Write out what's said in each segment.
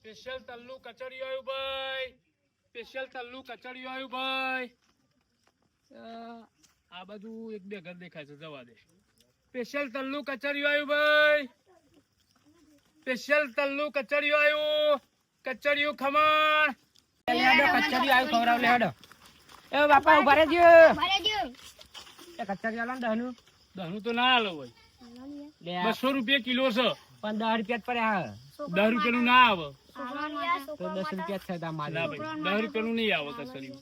Special તલ્લુ કચરિયું આવ્યું ભાઈ. Special તલ્લુ કચરિયું આવ્યું ભાઈ. આ બધું એક બે ઘર દેખાય છે જવા દે. સ્પેશિયલ તલ્લુ કચરિયું આવ્યું ભાઈ. સ્પેશિયલ તલ્લુ કચરિયું આવ્યું. કચરિયું ખમણ. લેડો કચરી આવ્યું ખવડાવ લેડો એ બાપા ઊભા રહેજો. એ કચરી આલો ને દહનું. દહનું તો ના આલો ભાઈ બસો રૂપિયા કિલો છે. પણ દસ રૂપિયા પડે હા. દસ રૂપિયાનું ના આવે. તો દસ રૂપિયા થતા મારે ના ભાઈ દસ રૂપિયાનું નહીં આવો કચરિયું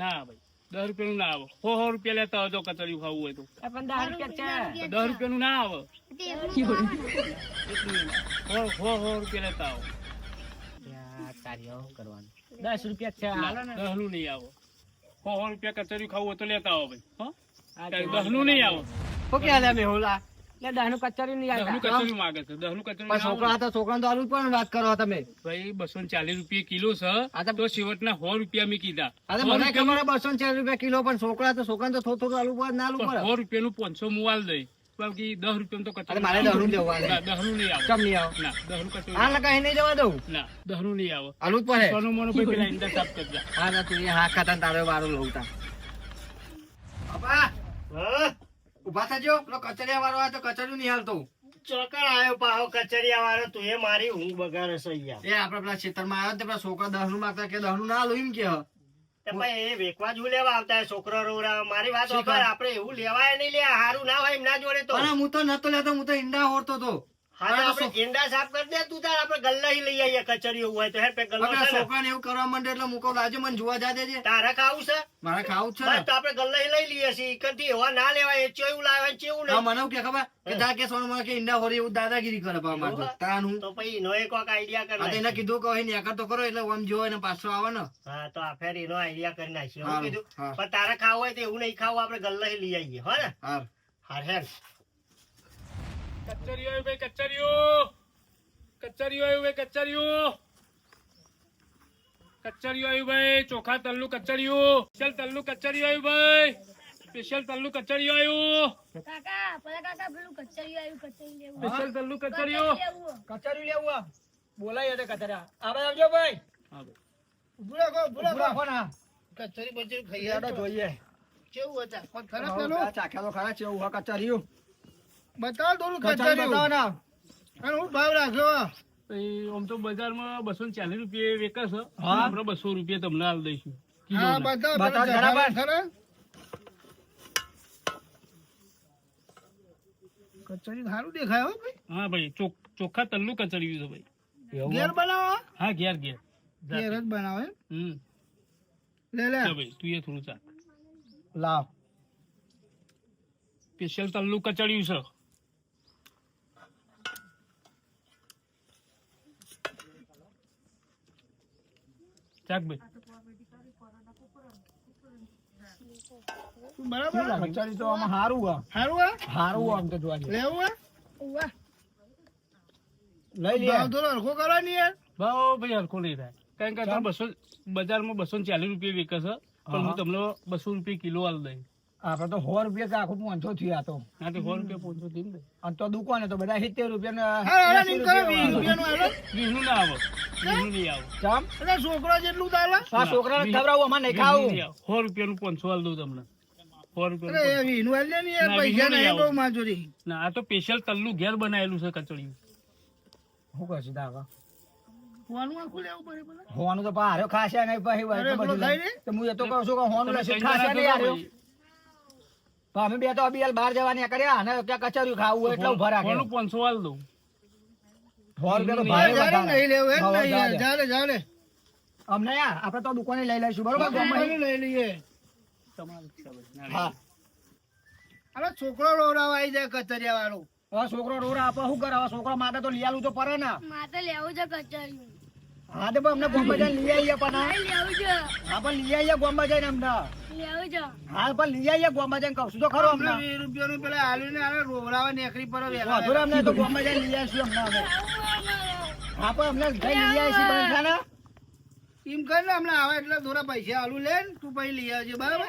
ના ભાઈ દસ રૂપિયાનું ના આવે. સો સો રૂપિયા લેતા હોય તો ખાવું હોય તો. દસ રૂપિયાનું ના આવે. સો સો સો રૂપિયા લેતા આવો. દસ રૂપિયા છે હાલો નહીં આવે. સો સો રૂપિયા કચરિયું ખાવું હોય તો લેતા આવો ભાઈ હો? આ દહનું નહીં આવે. શું કહે છે મેહુલા લે દહનું કચરી નહીં દહનું આવતા કચરિયું છે. દહનું કચરિયું છોકરા હતા છોકરા તો આલુ પણ વાત કરો તમે. ભાઈ બસો ચાલીસ રૂપિયા કિલો આ તો- તો શિવટના સો રૂપિયા મેં કીધા. આ મને ખબર બસો ચાર રૂપિયા કિલો પણ છોકરા તો છોકરા તો થોડું થોડું આલુ પડે ના આલુ પડે સો રૂપિયાનું પાંચસો મુવાલ દઈ. બાકી દસ રૂપિયા તો અરે મારે દહનું આવે. દહનું નહીં આવે. ચમ નહીં આવો. ના દહનું કચરિયું હા લગા નહીં જવા દઉં. ના દહનું નહીં આવે. આલુ પડે. સોનું મોનું ભાઈ પેલા ઈંડા સાફ કરજા હા ના તું હા ખાતા તારે વારો લઉં તા. બાપા! ઊભા થજો. પેલો કચરિયા વાળો આવે તો કચરું નહીં હાલતો. ચોકર આવ્યો પાહો કચરિયા વાળો તું એ મારી ઊંઘ બગાડે છે યાર એ આપડે પેલા ખેતરમાં આવ્યો તો પેલા છોકરા દહનું માગતા કે દહનું ના લો એમ કે. હ. તે ભાઈ એ વેકવા જ લેવા આવતા છોકરો રોવડાવવા. મારી વાત આપડે એવું લેવાય નહીં લે હારું ના હોય એમના જોડે તો. હું તો નતો લેતો હું તો ઈંડા હોરતો તો. હા તો આપણે ઈંડા સાફ કરી દે તું તાર આપણે ગલ્લા લઈ આવીએ કચરિયો હોય તો. પે ગલ્લો. છોકરાને એવું કરવા માંડે એટલે મુકો લાજો મને જોવા જા દેજે તારે ખાવું છે? મારે ખાવું છે તો આપણે ગલ્લા લઈ લઈએ છીએ. ઈકનથી એવા ના લેવાય એ ચેવું લાવે ચેવું હા, મને કે ખબર? કે જા કે સોનું મને કે ઈંડા હોરી એવું દાદાગીરી કરે પા મારે તો. તો પછી એનો એક કોક આઈડિયા કરે તો એને કીધું કે હવે નેકર તો કરો એટલે આમ જોવે ને પાછો આવે ને. હા તો આ ફેર એનો આઈડિયા કરી નાખીએ. હું કીધું? પણ તારે ખાવું હોય તો એવું નહીં ખાવું આપણે ગલ્લા લઈ આવીએ. હો ને? હા હાર. હેડ કચરિયું આવ્યું ભાઈ આવ્યું આવ્યું ચોખા તલનું કચરિયું સ્પેશિયલ તલનું કચરિયું આવ્યું ભાઈ. સ્પેશિયલ તલનું કચરિયું આવ્યું. કાકા પેલા કાકા પેલું કચરિયું આવ્યું કચરી લેવું. સ્પેશિયલ તલનું કચરિયું કચરી લેવું બોલાય તો કચરા. આ આવજો ભાઈ. ને કચરી બચરી ખાઈ જોઈએ. કેવું હતા? ખરાબ પેલું ચાખ્યા તો ખરા છે એવું કચરિયું બતાવો થોડું કચરી બતાવો ને. અને હું ભાવ રાખ્યો આમ તો બજારમાં બસો ને ચાલીસ રૂપિયા વેચે છે. હા. આપણે બસો રૂપિયા તમને હાલ દઈશું. હા બતાવો બતાવો બરાબર. કચરી સારું દેખાય હો ભાઈ. હા ભાઈ ચોખ- ચોખ્ખા તલનું કચરિયું છે ભાઈ. ઘેર બનાવો? હા ઘેર ઘેર. ઘેર જ બનાવે હમ. લે લે. ભાઈ તું એ થોડું ચાક લાવ. સ્પેશિયલ તલ્લુ કચડ્યું છે. ચાક ભાઈ. બરાબર? કચરી તો આમાં હારું આ. હારું આ? હારું આમ તો જોવા લેવું હે લઈ લે. થોડો હરખો કરવાની યાર. ભાવ ભાઈ હરખો નહીં થાય. કારણ કે બસો બજારમાં બસો ચાલીસ રૂપિયા વેચે છે. પણ હું તમને બસો રૂપિયા કિલો આલ દઈ આપડે તો સો રૂપિયા કે આખું પાંચસો થયું આ તો. સો રૂપિયા પહોંચો થયું ને. અને તો દુકાને તો બધા સિત્તેર રૂપિયા ના છોકરો જેટલું છોકરા આ છોકરાને ખવડાવું અમારે નહીં ખાવું. સો રૂપિયા નું પાંચસો હાલ દઉં તમને. ને આ તો સ્પેશિયલ તલ્લું ઘેર બનાવેલું છે કચડિયું શું કરશું દાવા હોવાનું આખું લેવું પડે હોવાનું તો પા ખાસ ખાશે નહીં પછી. તો હું એ તો કહું છું કે હોવાનું લેશે. ખાશે નહીં અમે બે તો અબિયાલ બહાર જવાની કર્યા અને ત્યાં કચરિયું ખાવું એટલે ઊભા રાખે. સોનું પાંચસો હાલ દઉં રૂપિયા તો અમને દુકાને લઈ લઈશું બરોબર? લઈ લઈએ. અરે છોકરો રોવડાવા આવી જાય કચરિયા વાળો હવે છોકરો રોરા આપે શું કરે? હવે છોકરા માટે તો લઈ આલું તો પડે ને. માટે લેવું છે કચરિયું હા તો અમને ગોમ્બા જઈને લઈ આવીએ પણ હા. પણ લઈ આવીએ ગોમ્બા જઈને અમને હા પણ લઈ આવીએ ગોમ્બા જઈને કહું તો. ખરો અમને? વીસ રૂપિયાનું પેલા ને આને રોવડાવા નેકરી પર અમને તો ગોમ્બા જઈને લઈ આવીશું અમને અમે. હા પણ અમને લઈ આવીશું એમ કર ને હમણાં આવે એટલે થોડા પૈસા આલુ લે તું પછી લઈ આવજે બરાબર?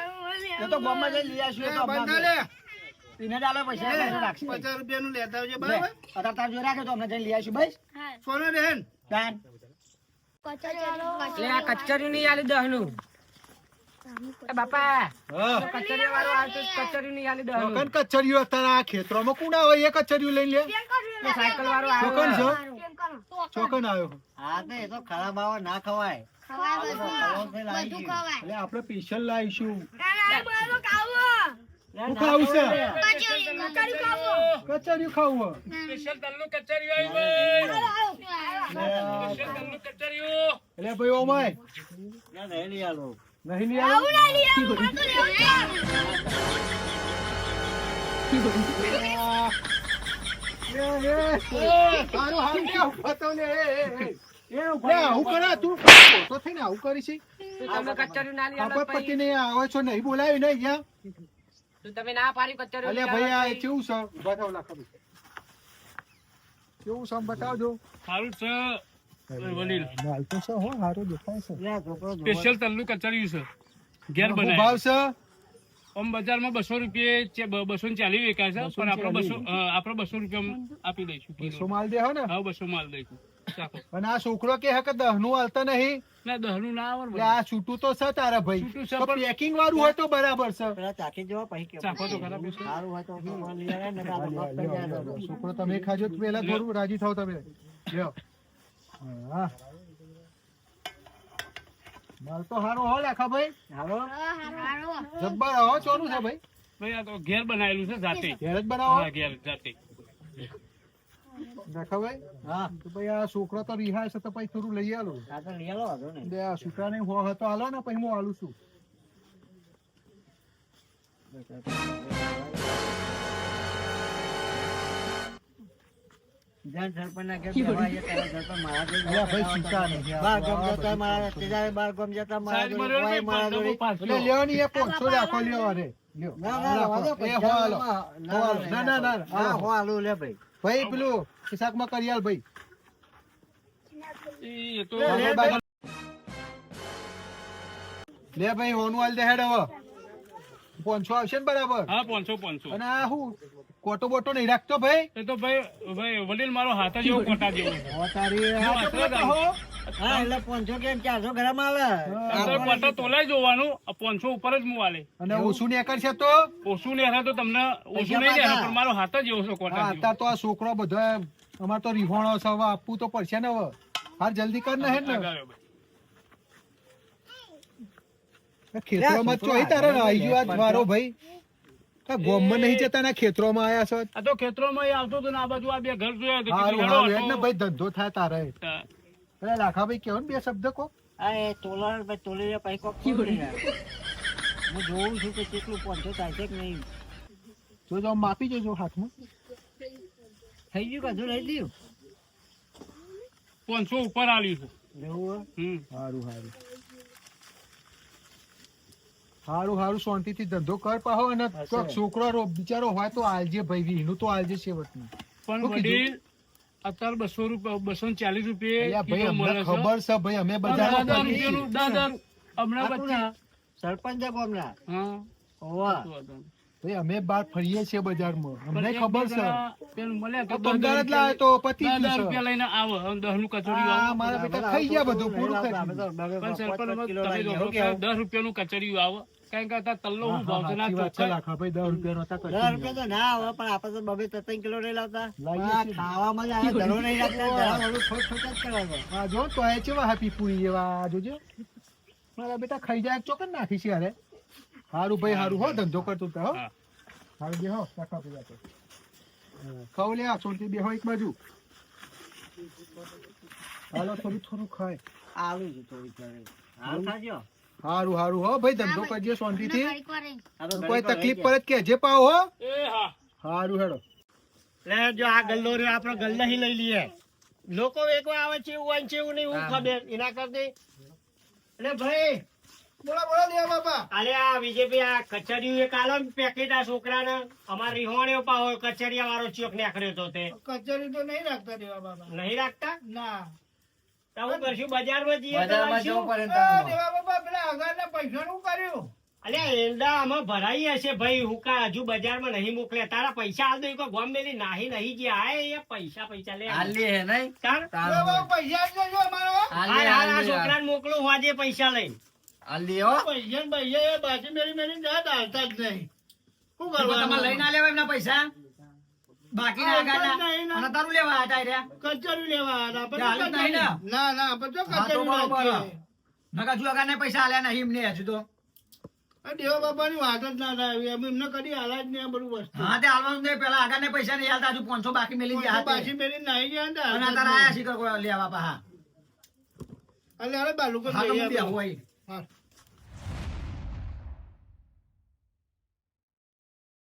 એ તો ગોમ્બા જઈને લઈ આવીશું તો બંધ લે. એને જ પૈસા રાખશે. પચાસ રૂપિયાનું લેતા આવજે બરાબર? અત્યારે તાર જોઈ રાખે તો અમને જઈને લઈ આવીશું બસ. સોનો રહેન તાન એટલે આ કચરી નહીં આલી દહનું. એ બાપા વાળો આવતો કચરિયું નહીં આલી દહનું. અત્યારે આ ખેતરોમાં કોણ આવે? એ કચરિયું લઈ લે. સાયકલ વાળો આવ્યો. છો? ચોકન આવ્યો. હા તો એ તો ખરાબ આવે ના ખવાય. બધું ખવાય. એટલે આપણે સ્પેશિયલ લાવીશું. શું ખાવું છે? કચરિયું ખાવું સ્પેશિયલ તલનું કચરિયું આવ્યું ભાઈ સ્પેશિયલ તલનું એટલે ભાઈ ઓમાય નહીં લઈ આલો નહીં લઈ તો. લે, આવું આવું છે ના લઈ આલો ખબર પડતી પછી નહીં આવે છો નહીં. બોલાવી નહીં ગયા તું તમે ના પાડી કચરિયું અલ્યા લઈ ભાઈ આ કેવું છે? ઊભા થાવ લાખા ભાઈ. કેવું છે? બતાવજો. સારું છે વડીલ. માલ તો છે હો સારું દેખાય છે. સ્પેશિયલ તલનું કચરિયું છે. ઘેર શું ભાવ છે? આમ બજારમાં બસો રૂપિયા બસો ને ચાલી વેચાય છે પણ આપણે બસો અ, બસો રૂપિયા આપી દઈશું. બસો માલ દે હો ને. હા બસો માલ દઈશું. અને આ છોકરો કે હે કે દહનું હાલતા નહીં? ના દહનું ના આવે ને આ છૂટું તો છે તારા ભાઈ. છૂટું છે પેકિંગ વાળું હોય તો બરાબર છે. પેલા ચાખી જવા પછી કેવું. ચાખો તો ખરા સારું હોય તો લઈ આવે ને કાં તો મસ્ત થઈ જાય તો. છોકરો તમે ખાજો તો પેલા થોડું રાજી થાવ તમે. લ્યો. હા. માલ તો હારો હો લાખા ભાઈ. જબ્બર હો ચોરું છે ભાઈ. ભાઈ આ તો ઘેર બનાવેલું છે જાતે. ઘેર જ બનાવો. ઘેર જાતે. લાખા હા તો ભાઈ આ છોકરો તો રિહાય છે તો પછી થોડું લઈ આલો આ તો લઈ આલો નહીં. બે આ છોકરાને હો હતો હાલો ને પછી હું હાલું છું જ્યાં સરપંચના ઘેર બેહવા આવીએ ત્યારે સરપંચ મારા જોડે ભાઈ છૂટા નહીં. બાર ગામ જતા મારા ત્રીજા બાર ગામ જતા મારા સાઈડ જોડે, માં રહ્યો કોઈ ને, મારા પાંચસો, જોડે. પાંચસો. એટલે લ્યો ને એ પાંચસો રાખો લ્યો અરે લ્યો ના, ના, ના, વાંધો એ પૈસા હો હાલો. ના, હો હાલો. ના ના ના હા, હા, હો હાલું લે ભાઈ ભાઈ પેલું ખિસાકમાં કરી આલ ભાઈ પેલું તો લે, લે, બાજુ- લે ભાઈ હોનું હાલ દે હેડ હવે. પાંચસો આવશે ને બરાબર? હા પાંચસો પાંચસો અને આ શું કોટો બોટો નહીં રાખતો ભાઈ? એ તો ભાઈ ભાઈ વડીલ મારો હાથ જ એવો કોટા જેવો. હો? એટલે પાંચસો કેમ ચારસો ગ્રામ આવે કોટા તોલાય જોવાનું પાંચસો ઉપર જ મુવાલે. અને ઓછું ને કરશે તો? ઓછું ને તો તમને ઓછું નહીં દે પણ મારો હાથ જ એવો છે કોટા અત્યારે તો આ છોકરો બધો અમાર તો રીહોણો છે હવે આપવું તો પડશે ને હવે. હાર જલ્દી કર ને હે ને આગળ ભાઈ. ખેતરોમાં ચોઈ તારે આવી ગયો આજ પડશે. ભાઈ. આ ગોમમાં નહીં જતા ને ખેતરોમાં આયા છો? આ તો ખેતરોમાં આવતો હતો આ બાજુ આ બે ઘર જોયા તો હારું કીધું હારું. હેડો હેડ ને આ ભાઈ ધંધો થાય તારે. તો. પેલા લાખાભાઈ કેવો બે શબ્દ કો? હા ભાઈ તોલી જોઉં છું કે કેટલું પાંચસો થાય છે કે નહીં. જોજો જો માપી જોજો હાથમાં. થઈ ગયું કાઢું લઈ લીધું પાંચસો ઉપર આવ્યું છે. એવું હમ. હારું. હારું હારું શાંતિથી ધંધો કર પાહો અને છોકરો રો- બિચારો હોય તો આલજે ભાઈ વીનું તો આલજે છેવટનું. પણ? વડીલ અત્યારે બસો રૂપિયા બસો ને ચાલીસ રૂપિયા ભાઈ અમને ખબર છે ભાઈ અમે બધા હમણાં? વચ્ચે સરપંચ છે અમે બાર ફરીએ છીએ બજારમાં. અમને ખબર છે. પેલું મળે તો લાવે તો પતિ હજાર રૂપિયા લઈને આવો. દસનું કચોરી મારા બેટા ખાઈ ગયા બધું પૂરું કરી. દસ રૂપિયાનું કચરિયું આવે. કારણ કે તલ્લો હું ભાવ ના ભાઈ દસ રૂપિયા નતા દસ રૂપિયા તો ના આવે પણ આપણે તો બબે ત્રણ કિલો નહીં લાવતા. ખાવામાં જ આવે ધરો નહીં રાખતા ધરા ઓલું થોડું થોડું જ કરવાનું હા જો તો એ ચેવા હાપી પૂરી જેવા જોજો. મારા બેટા ખાઈ જાય ચોકન નાખી છે અરે હારું ભાઈ હારું હો ધંધો કરતો તો હો હા. હારું બે હો લાખા ભાઈ આ તો. હા, ખાવ લે આ સોનથી બે હો એક બાજુ હાલો થોડું થોડું ખાય આવું છે થોડી ઘણી. હાલ ખાજો. હારું હારું હો ભાઈ ધંધો કરજે શાંતિથી આ તો કોઈ ઘડીક વાર તકલીફ રહી પડે તો કહેજે પાવ હો એ હા હારું હેડો લે જો આ ગલ્લો રહ્યો આપણે ગલ્લા હી લઈ લઈએ લોકો વેચવા આવે છે એવું હોય છે એવું નહીં હું ખબર એના કરતી એટલે ભાઈ બોલો બોલો દેવા બાપા. અરે આ બીજેપી આ કચરિયું એક આલો પેકેટ આ છોકરાને. અમાર રિહોણ્યો પાહો કચરિયા વાળો ચોક નીકળ્યો તો તે. કચેરી તો નહીં રાખતા દેવા બાપા. નહીં રાખતા? ના. તો કરશું બજારમાં જઈએ બજારમાં જવું પડે ને આ તમને. દેવા બાપા પેલા અગારના પૈસાનું કર્યું? અલ્યા એંડા આમાં ભરાઈ હશે ભાઈ હું કા હજુ બજારમાં નહીં મોકલે તારા પૈસા આલ દઈ કોઈ ગોમ મેલી નાહી નહીં જે આય એ પૈસા પૈસા લે. હાલી હે નહીં? તાર પૈસા જ અમારા. હાલી, હાલ, હાલ, હાલી. યાર. છોકરાને મોકલું હોજે પૈસા લઈને. લ્યો પૈસા? આલ્યા નહીં એમને હજુ તો. દેવા બાપાની વાત જ ના થાય. એમ એમને કદી હાલા જ નહીં બધું વસ્તુ. હા તે હાલવાનું નહીં. પેલા આગાને પૈસા નહીં હાલતા હજુ પાંચસો બાકી મેલી ગયા પાછી મેલી નાઈ ગયા ને અત્યારે આયા શીખર લેવા બાપા હા. એટલે બાલુકો. હોય હા.